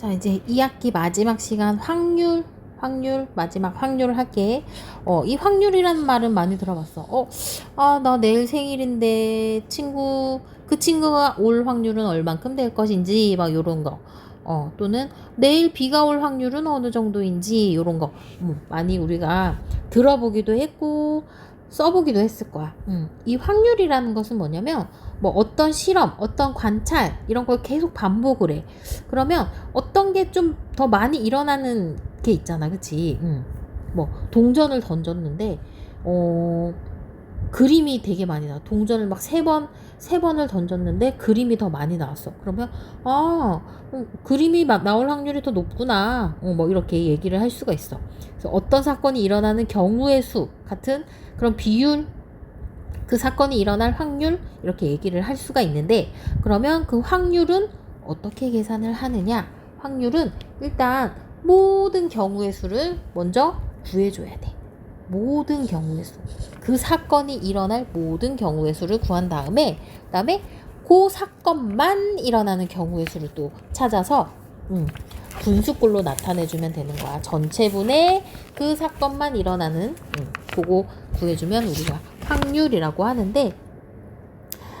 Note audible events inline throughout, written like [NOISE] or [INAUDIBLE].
자, 이제 2학기 마지막 시간 확률, 확률, 마지막 확률을 할게. 어, 이 확률이라는 말은 많이 들어봤어. 어, 아, 나 내일 생일인데 친구, 그 친구가 올 확률은 얼만큼 될 것인지, 막 요런 거. 어, 또는 내일 비가 올 확률은 어느 정도인지, 요런 거. 음, 많이 우리가 들어보기도 했고, 써보기도 했을 거야. 음, 이 확률이라는 것은 뭐냐면, 뭐 어떤 실험, 어떤 관찰, 이런 걸 계속 반복을 해. 그러면 어떤 게 좀 더 많이 일어나는 게 있잖아. 그치? 음. 뭐, 동전을 던졌는데, 어, 그림이 되게 많이 나와. 동전을 막 세 번, 세 번을 던졌는데 그림이 더 많이 나왔어. 그러면, 아, 음, 그림이 막 나올 확률이 더 높구나. 어, 뭐, 이렇게 얘기를 할 수가 있어. 그래서 어떤 사건이 일어나는 경우의 수 같은 그런 비율, 그 사건이 일어날 확률, 이렇게 얘기를 할 수가 있는데, 그러면 그 확률은 어떻게 계산을 하느냐? 확률은 일단 모든 경우의 수를 먼저 구해줘야 돼. 모든 경우의 수. 그 사건이 일어날 모든 경우의 수를 구한 다음에, 그 다음에 그 사건만 일어나는 경우의 수를 또 찾아서, 음, 분수꼴로 나타내주면 되는 거야. 전체분의 그 사건만 일어나는, 음, 그거 구해주면 우리가 확률이라고 하는데,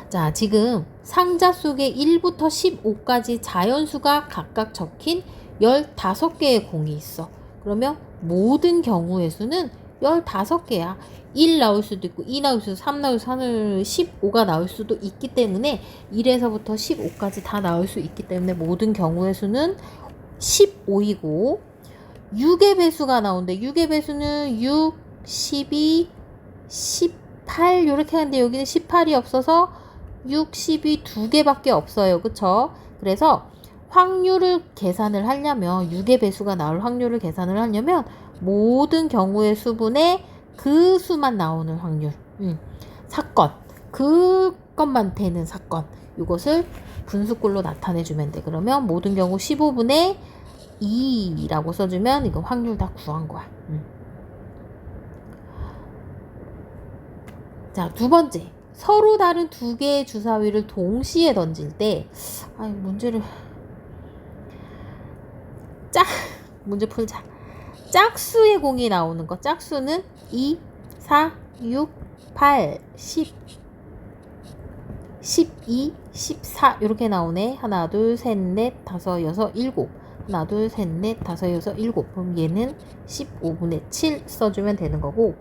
자, 지금 상자 속에 1부터 15까지 자연수가 각각 적힌 15개의 공이 있어. 그러면 모든 경우의 수는 15개야. 1 나올 수도 있고, 2 나올 수도, 3 나올 수도, 15가 나올 수도 있기 때문에 1에서부터 15까지 다 나올 수 있기 때문에 모든 경우의 수는 15이고, 6의 배수가 나오는데, 6의 배수는 6, 12, 18, 이렇게 하는데 여기는 18이 없어서 6, 12 두 개밖에 없어요. 그쵸? 그래서 확률을 계산을 하려면 6의 배수가 나올 확률을 계산을 하려면 모든 경우의 수분에 그 수만 나오는 확률 음, 사건 그것만 되는 사건 이것을 분수꼴로 나타내주면 돼 그러면 모든 경우 15분의 2라고 써주면 이거 확률 다 구한 거야 음. 자, 두 번째. 서로 다른 두 개의 주사위를 동시에 던질 때, 아니, 문제를. 짝, 문제 풀자. 짝수의 공이 나오는 거. 짝수는 2, 4, 6, 8, 10, 12, 14. 이렇게 나오네. 하나, 둘, 셋, 넷, 다섯, 여섯, 일곱. 하나, 둘, 셋, 넷, 다섯, 여섯, 일곱. 그럼 얘는 15분의 7 써주면 되는 거고.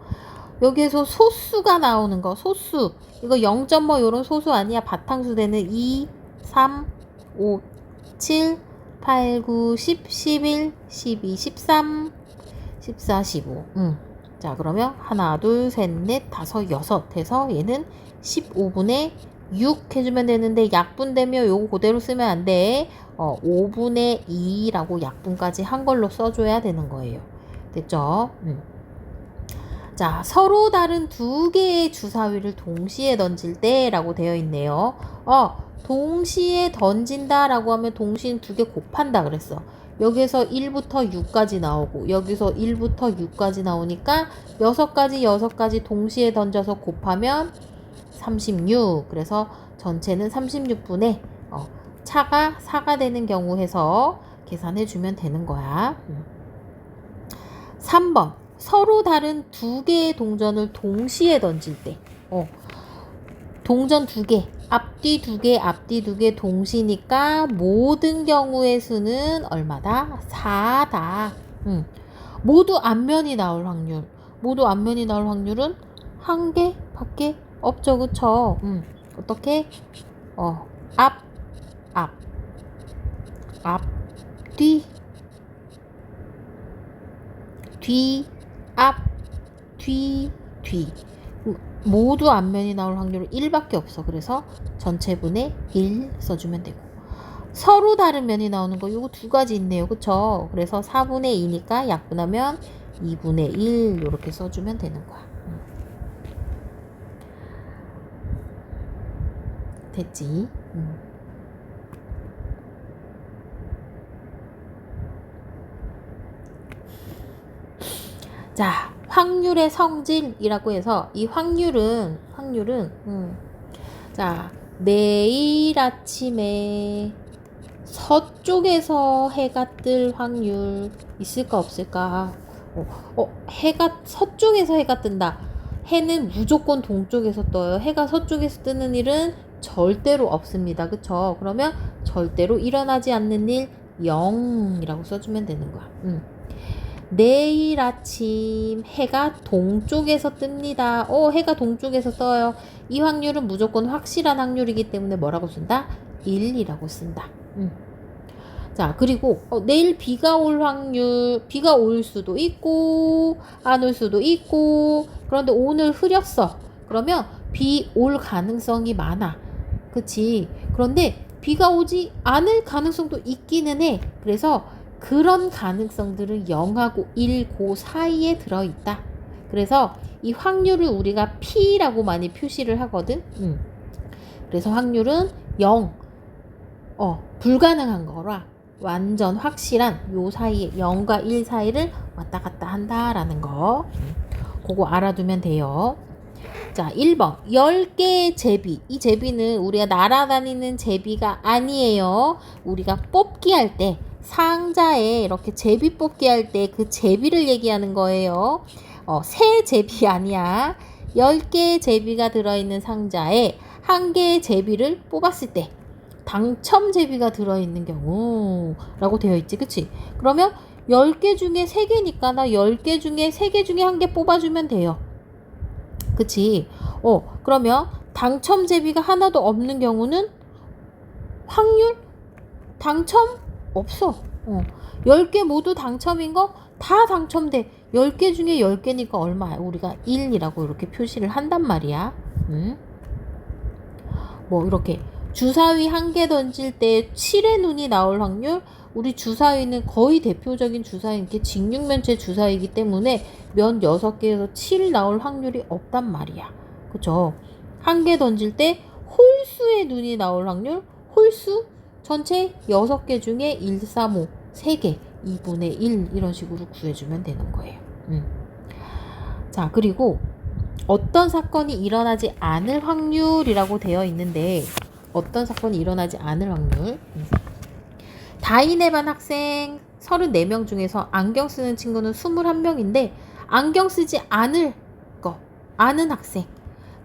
여기에서 소수가 나오는 거 소수 이거 0.뭐 요런 소수 아니야 바탕수 되는 2 3 5 7 8 9 10 11 12 13 14 15 음. 자 그러면 하나 둘 셋 넷 다섯 여섯 해서 얘는 15분의 6 해주면 되는데 약분되면 요거 그대로 쓰면 안 돼 어, 5분의 2라고 약분까지 한 걸로 써줘야 되는 거예요 됐죠? 음. 자, 서로 다른 두 개의 주사위를 동시에 던질 때라고 되어 있네요. 어, 동시에 던진다라고 하면 동시에 두 개 곱한다 그랬어. 여기서 1부터 6까지 나오고 여기서 1부터 6까지 나오니까 6가지 6가지 동시에 던져서 곱하면 36. 그래서 전체는 36분의 어, 차가 4가 되는 경우 해서 계산해 주면 되는 거야. 3번. 서로 다른 두 개의 동전을 동시에 던질 때, 어, 동전 두 개, 앞뒤 두 개, 앞뒤 두 개 동시니까 모든 경우의 수는 얼마다? 4다. 음. 모두 앞면이 나올 확률. 모두 앞면이 나올 확률은 한 개 밖에 없죠, 그쵸? 음. 어떻게? 어, 앞, 앞, 앞, 뒤, 뒤, 앞, 뒤, 뒤. 모두 앞면이 나올 확률은 1밖에 없어. 그래서 전체분의 1 써주면 되고. 서로 다른 면이 나오는 거 이거 두 가지 있네요. 그쵸? 그래서 4분의 2니까 약분하면 2분의 1 이렇게 써주면 되는 거야. 음. 됐지? 음. 자, 확률의 성질이라고 해서 이 확률은 확률은 음, 자 매일 아침에 서쪽에서 해가 뜰 확률 있을까 없을까? 어, 어, 해가 서쪽에서 해가 뜬다. 해는 무조건 동쪽에서 떠요. 해가 서쪽에서 뜨는 일은 절대로 없습니다. 그쵸? 그러면 절대로 일어나지 않는 일 0이라고 써주면 되는 거야. 음. 내일 아침 해가 동쪽에서 뜹니다. 오, 해가 동쪽에서 떠요. 이 확률은 무조건 확실한 확률이기 때문에 뭐라고 쓴다? 1이라고 쓴다. 음. 자, 그리고 어, 내일 비가 올 확률, 비가 올 수도 있고, 안 올 수도 있고, 그런데 오늘 흐렸어. 그러면 비 올 가능성이 많아. 그치? 그런데 비가 오지 않을 가능성도 있기는 해. 그래서 그런 가능성들은 0하고 1, 고 사이에 들어있다. 그래서 이 확률을 우리가 P라고 많이 표시를 하거든. 음. 그래서 확률은 0, 어, 불가능한 거라 완전 확실한 요 사이에 0과 1 사이를 왔다 갔다 한다라는 거. 음. 그거 알아두면 돼요. 자, 1번. 10개의 제비. 이 제비는 우리가 날아다니는 제비가 아니에요. 우리가 뽑기 할 때, 상자에 이렇게 제비 뽑기 할 때 그 제비를 얘기하는 거예요. 어, 새 제비 [LAUGHS] 아니야. 10개의 제비가 들어있는 상자에 한 개의 제비를 뽑았을 때, 당첨 제비가 들어있는 경우라고 되어 있지. 그치? 그러면 10개 중에 3개니까 나 10개 중에 3개 중에 한 개 뽑아주면 돼요. 그치? 어, 그러면 당첨 제비가 하나도 없는 경우는 확률 당첨 없어. 어. 10개 모두 당첨인 거 다 당첨돼. 10개 중에 10개니까 얼마야? 우리가 1이라고 이렇게 표시를 한단 말이야. 응? 뭐 이렇게 주사위 한 개 던질 때 7의 눈이 나올 확률 우리 주사위는 거의 대표적인 주사위인 게 직육면체 주사위이기 때문에 면 6개에서 7 나올 확률이 없단 말이야. 그쵸? 한 개 던질 때 홀수의 눈이 나올 확률 홀수 전체 6개 중에 1, 3, 5 3개 2분의 1 이런 식으로 구해주면 되는 거예요. 음. 자 그리고 어떤 사건이 일어나지 않을 확률이라고 되어 있는데 어떤 사건이 일어나지 않을 확률 음. 다인의 반 학생 34명 중에서 안경 쓰는 친구는 21명인데 안경 쓰지 않을 거 아는 학생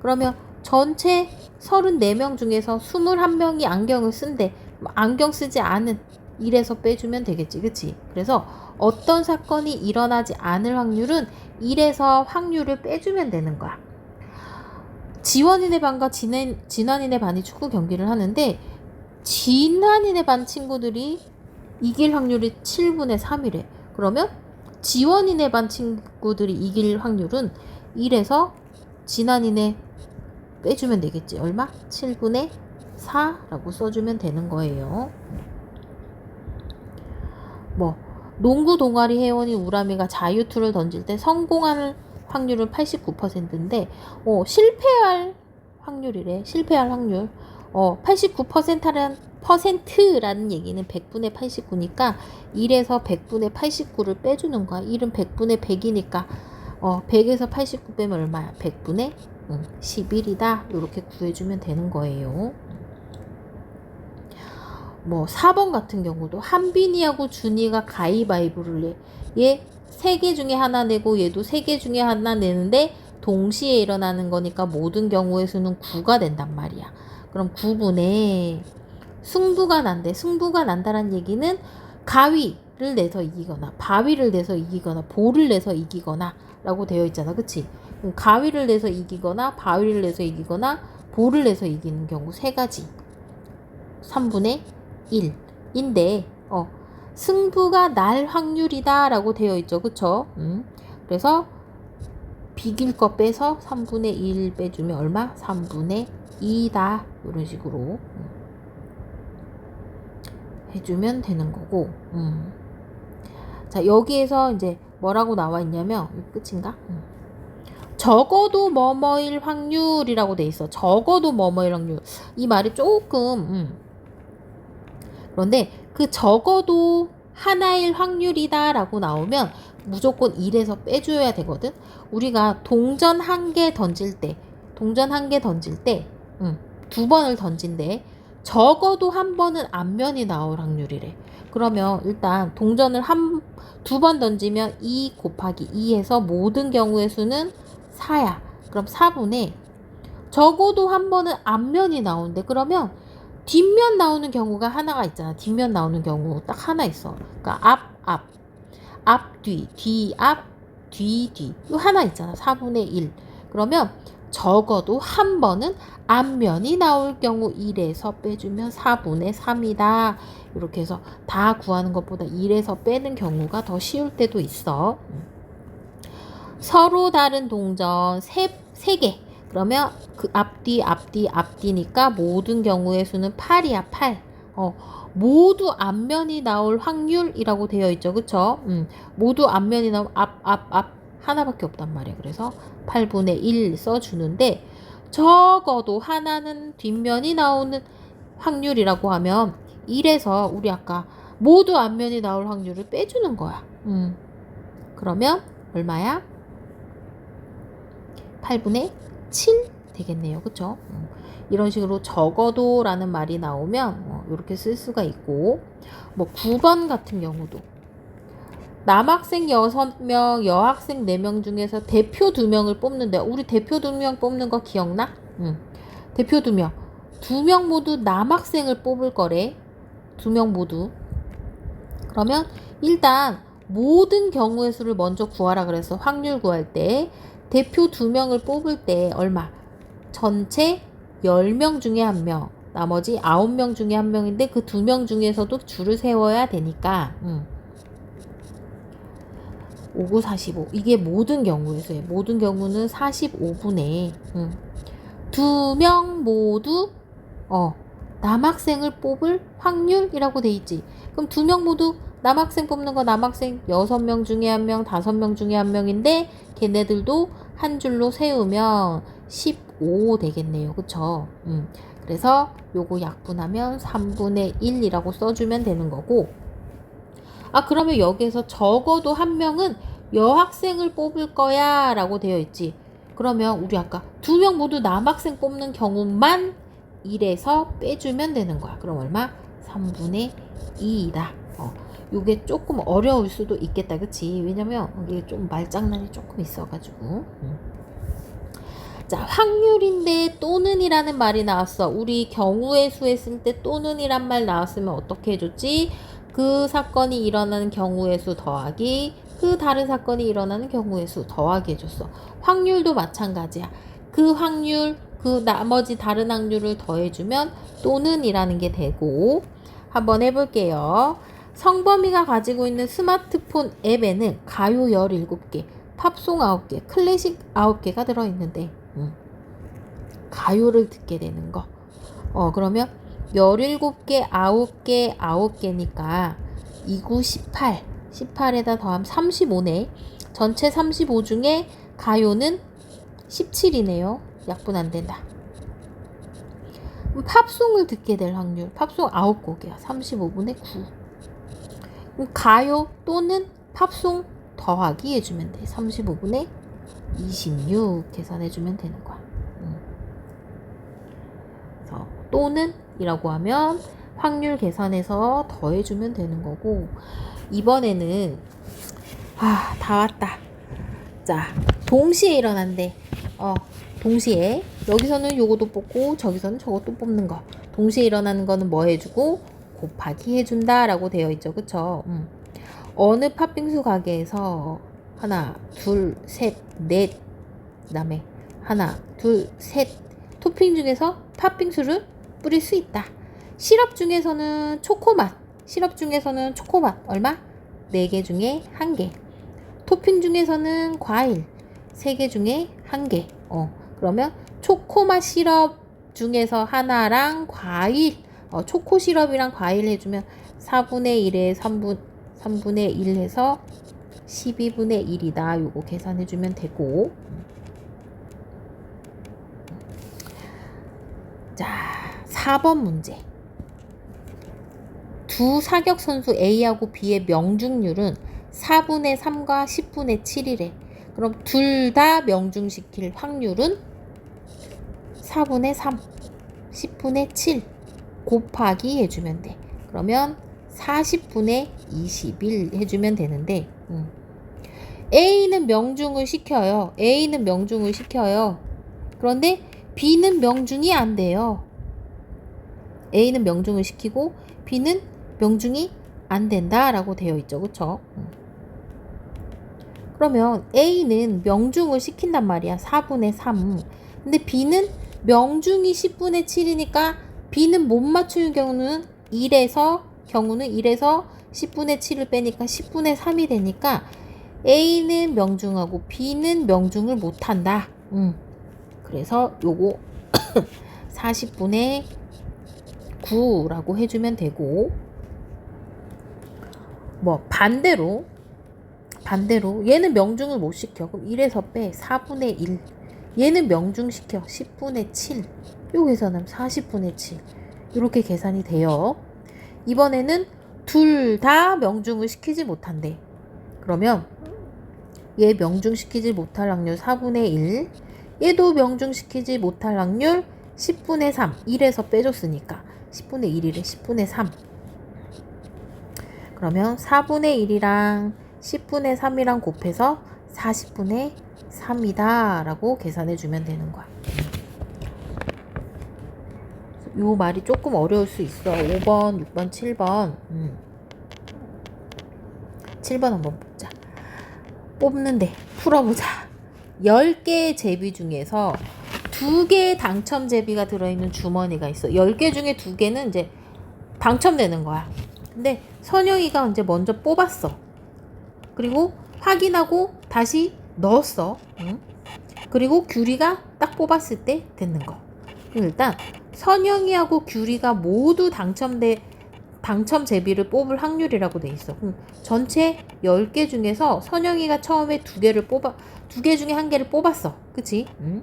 그러면 전체 34명 중에서 21명이 안경을 쓴대 안경 쓰지 않은 1에서 빼주면 되겠지 그치 그래서 어떤 사건이 일어나지 않을 확률은 1에서 확률을 빼주면 되는 거야 지원인의 반과 진한, 진환인의 반이 축구 경기를 하는데 진환인의 반 친구들이 이길 확률이 7분의 3이래. 그러면 지원인의 반 친구들이 이길 확률은 1에서 진환인의 빼주면 되겠지. 얼마? 7분의 4라고 써주면 되는 거예요. 뭐 농구 동아리 회원이 우람이가 자유투를 던질 때 성공할 확률은 89%인데 어, 실패할 확률이래. 실패할 확률. 어, 89%라는 퍼센트라는 얘기는 100분의 89니까 1에서 100분의 89를 빼주는 거야. 1은 100분의 100이니까 어, 100에서 89 빼면 얼마야? 100분의 응, 11이다. 이렇게 구해주면 되는 거예요. 뭐 4번 같은 경우도 한빈이하고 준이가 가위바위보를 해. 얘 3개 중에 하나 내고 얘도 3개 중에 하나 내는데 동시에 일어나는 거니까 모든 경우의 수는 9가 된단 말이야. 그럼 9분의 승부가 난대. 승부가 난다는 얘기는 가위를 내서 이기거나 바위를 내서 이기거나 볼을 내서 이기거나 라고 되어 있잖아. 그치? 가위를 내서 이기거나 바위를 내서 이기거나 볼을 내서 이기는 경우 세 가지. 3분의 1인데 어, 승부가 날 확률이다 라고 되어 있죠. 그쵸? 음. 그래서 비길 거 빼서 3분의 1 빼주면 얼마? 3분의 2다. 이런 식으로. 음. 해주면 되는 거고. 음. 자, 여기에서 이제 뭐라고 나와 있냐면, 끝인가? 음. 적어도 뭐뭐일 확률이라고 돼 있어. 적어도 뭐뭐일 확률. 이 말이 조금, 음. 그런데 그 적어도 하나일 확률이다 라고 나오면 무조건 1에서 빼줘야 되거든. 우리가 동전 한 개 던질 때, 동전 한 개 던질 때, 음, 두 번을 던진대. 적어도 한 번은 앞면이 나올 확률이래. 그러면 일단 동전을 한 두 번 던지면 2 곱하기 2에서 모든 경우의 수는 4야. 그럼 4분의 적어도 한 번은 앞면이 나오는데 그러면 뒷면 나오는 경우가 하나가 있잖아. 뒷면 나오는 경우 딱 하나 있어. 그러니까 앞, 앞, 앞, 뒤, 뒤, 앞, 뒤, 뒤. 이 하나 있잖아. 4분의 1. 그러면 적어도 한 번은 앞면이 나올 경우 1에서 빼주면 4분의 3이다. 이렇게 해서 다 구하는 것보다 1에서 빼는 경우가 더 쉬울 때도 있어. 서로 다른 동전 세, 세 개. 그러면 그 앞뒤, 앞뒤, 앞뒤니까 모든 경우의 수는 8이야, 8. 어, 모두 앞면이 나올 확률이라고 되어 있죠. 그쵸? 음, 모두 앞면이 나오면 앞, 앞, 앞 하나밖에 없단 말이야. 그래서 8분의 1 써주는데 적어도 하나는 뒷면이 나오는 확률이라고 하면 1에서 우리 아까 모두 앞면이 나올 확률을 빼주는 거야. 음. 그러면 얼마야? 8분의 7 되겠네요. 그쵸? 음. 이런 식으로 적어도 라는 말이 나오면 뭐 이렇게 쓸 수가 있고 뭐 9번 같은 경우도 남학생 6명, 여학생 4명 중에서 대표 2명을 뽑는데 우리 대표 2명 뽑는 거 기억나? 응. 대표 2명. 2명 모두 남학생을 뽑을 거래. 2명 모두. 그러면 일단 모든 경우의 수를 먼저 구하라 그래서 확률 구할 때 대표 2명을 뽑을 때 얼마? 전체 10명 중에 1명. 나머지 9명 중에 1명인데 그 2명 중에서도 줄을 세워야 되니까. 음. 59, 45. 이게 모든 경우의 수예요. 모든 경우는 45분의 음. 두명 모두 어 남학생을 뽑을 확률이라고 돼 있지. 그럼 두 명 모두 남학생 뽑는 거 남학생 여섯 명 중에 한 명, 다섯 명 중에 한 명인데 걔네들도 한 줄로 세우면 15 되겠네요. 그쵸? 음. 그래서 요거 약분하면 3분의 1이라고 써주면 되는 거고 아 그러면 여기에서 적어도 한 명은 여학생을 뽑을 거야 라고 되어 있지 그러면 우리 아까 두 명 모두 남학생 뽑는 경우만 1에서 빼주면 되는 거야 그럼 얼마? 3분의 2이다 어, 요게 조금 어려울 수도 있겠다 그치 왜냐면 이게 좀 말장난이 조금 있어가지고 음. 자, 확률인데 또는이라는 말이 나왔어. 우리 경우의 수에 쓸때 또는이란 말 나왔으면 어떻게 해줬지? 그 사건이 일어나는 경우의 수 더하기 그 다른 사건이 일어나는 경우의 수 더하기 해줬어. 확률도 마찬가지야. 그 확률 그 나머지 다른 확률을 더해주면 또는이라는 게 되고 한번 해볼게요. 성범이가 가지고 있는 스마트폰 앱에는 가요 17개, 팝송 9개, 클래식 9개가 들어있는데 음. 가요를 듣게 되는 거. 어, 그러면 17개, 9개, 9개니까 29, 18. 18에다 더하면 35네. 전체 35 중에 가요는 17이네요. 약분 안 된다. 팝송을 듣게 될 확률. 팝송 9곡이야. 35분의 9. 가요 또는 팝송 더하기 해주면 돼. 35분의 26 계산해주면 되는 거야. 음. 또는 이라고 하면 확률 계산해서 더해주면 되는 거고 이번에는 아 다 왔다 자 동시에 일어난대 어 동시에 여기서는 요것도 뽑고 저기서는 저것도 뽑는 거 동시에 일어나는 거는 뭐 해주고 곱하기 해준다 라고 되어 있죠 그쵸 음. 어느 팥빙수 가게에서 하나 둘셋넷 그 다음에 하나 둘셋 토핑 중에서 팥빙수를 뿌릴 수 있다. 시럽 중에서는 초코맛, 시럽 중에서는 초코맛 얼마? 4개 중에 1개. 토핑 중에서는 과일 3개 중에 1개. 어, 그러면 초코맛 시럽 중에서 하나랑 과일, 어, 초코 시럽이랑 과일 해주면 4분의 1에 3분, 3분의 1 해서 12분의 1이다. 요거 계산해주면 되고. 자, 4번 문제. 두 사격 선수 A하고 B의 명중률은 4분의 3과 10분의 7이래. 그럼 둘 다 명중시킬 확률은 4분의 3, 10분의 7. 곱하기 해주면 돼. 그러면 40분의 21 해주면 되는데, 음. A는 명중을 시켜요. A는 명중을 시켜요. 그런데 B는 명중이 안 돼요. A는 명중을 시키고 B는 명중이 안 된다라고 되어 있죠. 그쵸? 음. 그러면 A는 명중을 시킨단 말이야. 4분의 3. 근데 B는 명중이 10분의 7이니까 B는 못 맞추는 경우는 1에서 경우는 1에서 10분의 7을 빼니까 10분의 3이 되니까 A는 명중하고 B는 명중을 못 한다. 음. 그래서 요거 [COUGHS] 40분의 9라고 해주면 되고 뭐 반대로 반대로 얘는 명중을 못 시켜 그럼 1에서 빼 4분의 1 얘는 명중시켜. 10분의 7 요 계산하면 40분의 7 이렇게 계산이 돼요. 이번에는 둘 다 명중을 시키지 못한대. 그러면 얘 명중시키지 못할 확률 4분의 1 얘도 명중시키지 못할 확률 10분의 3 1에서 빼줬으니까 10분의 1이래. 10분의 3 그러면 4분의 1이랑 10분의 3이랑 곱해서 40분의 3이다 라고 계산해 주면 되는 거야. 요 말이 조금 어려울 수 있어. 5번, 6번, 7번. 음. 7번 한번 뽑자. 뽑는데 풀어보자. 10개의 제비 중에서 2개의 당첨 제비가 들어있는 주머니가 있어. 10개 중에 2개는 이제 당첨되는 거야. 근데 선영이가 이제 먼저 뽑았어. 그리고 확인하고 다시 넣었어 응? 그리고 규리가 딱 뽑았을 때 되는 거 일단 선영이하고 규리가 모두 당첨돼 당첨 제비를 뽑을 확률이라고 돼 있어. 전체 10개 중에서 선영이가 처음에 두 개를 뽑아 두 개 중에 한 개를 뽑았어. 그치? 응?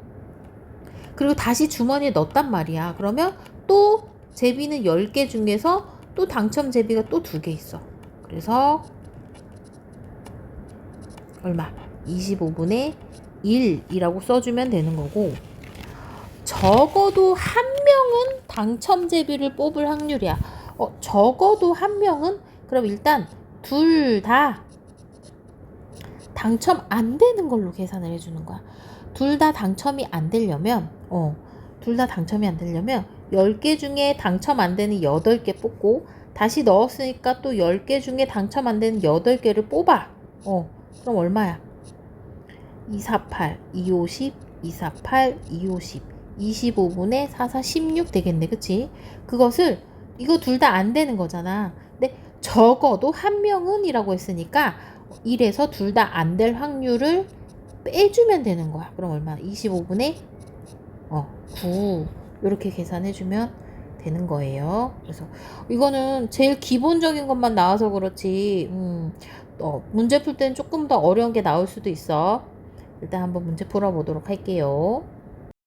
그리고 다시 주머니에 넣었단 말이야. 그러면 또 제비는 10개 중에서 또 당첨 제비가 또 두 개 있어. 그래서 얼마? 25분의 1이라고 써주면 되는 거고 적어도 한 명은 당첨 제비를 뽑을 확률이야. 어, 적어도 한 명은 그럼 일단 둘 다 당첨 안 되는 걸로 계산을 해주는 거야. 둘 다 당첨이 안 되려면 어, 둘 다 당첨이 안 되려면 10개 중에 당첨 안 되는 8개 뽑고 다시 넣었으니까 또 10개 중에 당첨 안 되는 8개를 뽑아. 어, 그럼 얼마야? 248, 250, 248, 250, 25분의 44, 16 되겠네. 그치? 그것을 이거 둘 다 안 되는 거잖아. 근데 적어도 한 명은 이라고 했으니까 1에서 둘 다 안 될 확률을 빼주면 되는 거야. 그럼 얼마? 25분의 어, 9 이렇게 계산해주면 되는 거예요. 그래서 이거는 제일 기본적인 것만 나와서 그렇지 음, 어, 문제 풀 때는 조금 더 어려운 게 나올 수도 있어. 일단 한번 문제 풀어보도록 할게요.